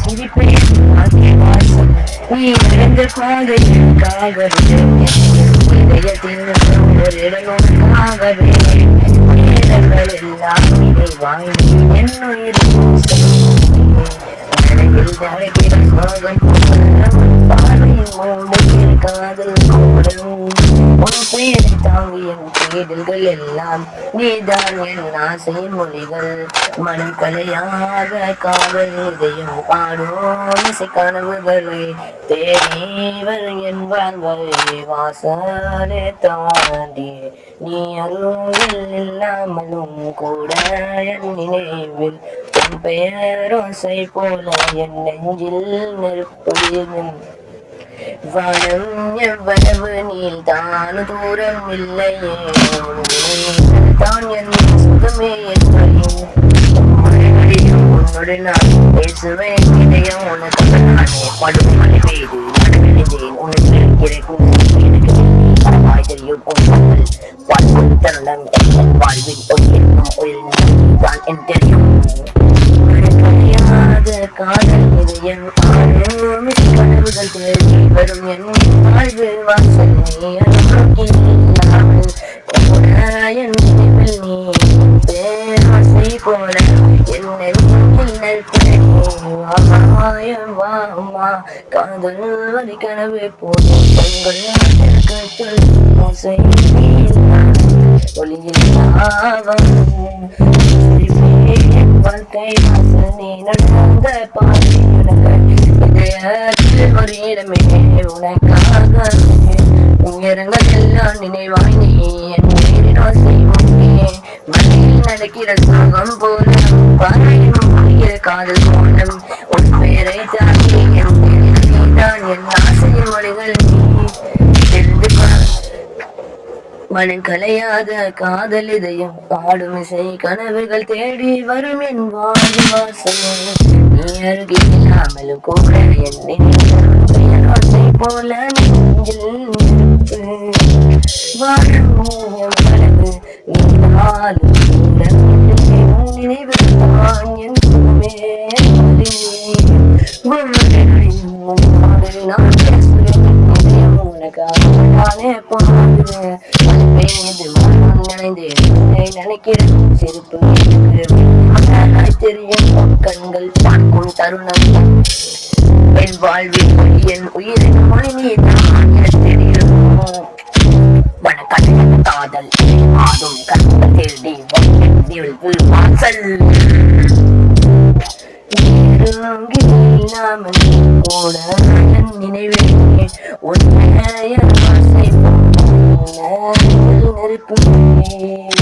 சிரிப்பை ஒரு இடங்களுக்காகவே உன் பெயரை தேடல்கள் எல்லாம் நீதான் என் ஆசை மொழிகள் மனம் கலையாக காதல் இதயம் பாடும் இசை கனவுகளை தேடி என் வாழ்வை வாசலே தாண்டி நீ அருகில் இல்லாமலும் கூட என் நினைவில் உன் பெயரோசை போல என் நெஞ்சில் நெருப்பு வானம் எவ்வளவு நீள்தான் தூரம் இல்லையே தான் என் சுகமே என்பதையும் உன்னோடு நான் பேசுவேன். இதயம் உனக்கு நானே படும் மழை பெய்து நடக்கிறேன் உனக்கு கிடைக்கும் எனக்கு தெரியும் உங்கள் தருணம் என் வாழ்வில் தான் என் தெரியும். ஆடும் கனவுகள் வரும் என் வாழ்வு வாசல் என் நீ பேராசை போல என் காதல் கனவு வாழ்க்கை நடந்த பாதை ஒரு இடமே உனக்காக உயரங்கள் எல்லாம் நினைவாய் நீ என் ஆசை முன்னே மலையில் நடக்கிற சோகம் போல பார்வையில் முடிகிற காதல் கோலம் உன் பெயரை தாண்டி என் பெயரில் நீதான் என் ஆசை மொழிகள் நீ. தெரிந்து கொள்ள மனம் கலையாத காதல் இதயம். பாடும் இசை கனவுகள் தேடி வரும் என் வாழ்வு வாசம் நீ அருகில் இல்லாமலும் கூட என் ஆசை போல நெஞ்சில் வாழும் நீனாலும் கூட தான் என் நான் உனக்காக நானே வேது மனம் நனைந்து நினைக்கிறேன் சிரிப்பு எனக்கு தெரியும் கண்கள் பார்க்கும் தருணம் என் வாழ்வில் என் உயிரின் மொழி தான் என தெரியும் வணக்கம் காதல் ஆடும் கண்கள் தேடி வந்து வாசல் இல்லாமல் கூட என் நினைவிலே ஆசை போல நெருப்பு